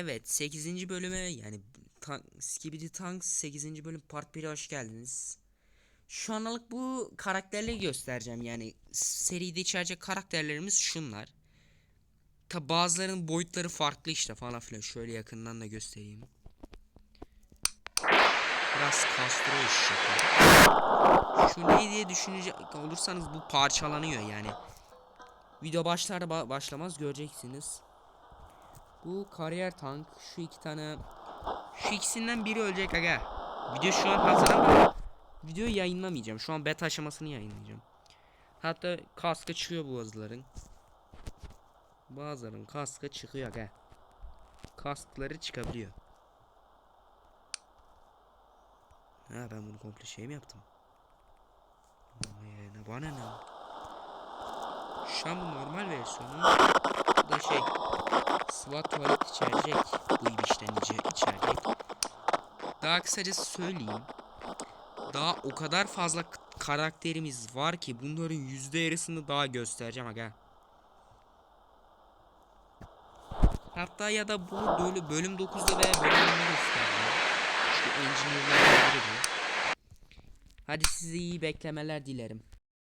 Evet 8. bölüme yani Tank, Skibidi Tanks 8. bölüm part 1'e hoş geldiniz. Şu anlık bu karakterleri göstereceğim yani seride içerecek karakterlerimiz şunlar. Tabi bazılarının boyutları farklı işte falan filan şöyle yakından da göstereyim. Biraz kastırıyor şaka. Şu ne diye düşünecek olursanız bu parçalanıyor yani. Video başlar ba- başlamaz göreceksiniz. Bu kariyer tank şu iki tane şu ikisinden biri ölecek aga. Video şu an hazır ama videoyu yayınlamayacağım. Şu an beta aşamasını yayınlayacağım. Hatta kaskı çıkıyor bazıların. Bazıların kaskı çıkıyor aga. Kaskları çıkabiliyor. Ha ben bunu komple şey mi yaptım? Vay ne bana ne? Şu an bu normal versiyonu. SWAT tuvalet içerecek. Bu işten içe- içerecek. Daha kısacası söyleyeyim. Daha o kadar fazla karakterimiz var ki bunların yüzde yarısını daha göstereceğim aga. Hatta ya da bu bölüm, bölüm 9'da veya bölüm 10'da göstereceğim. Biri bu. Hadi size iyi beklemeler dilerim.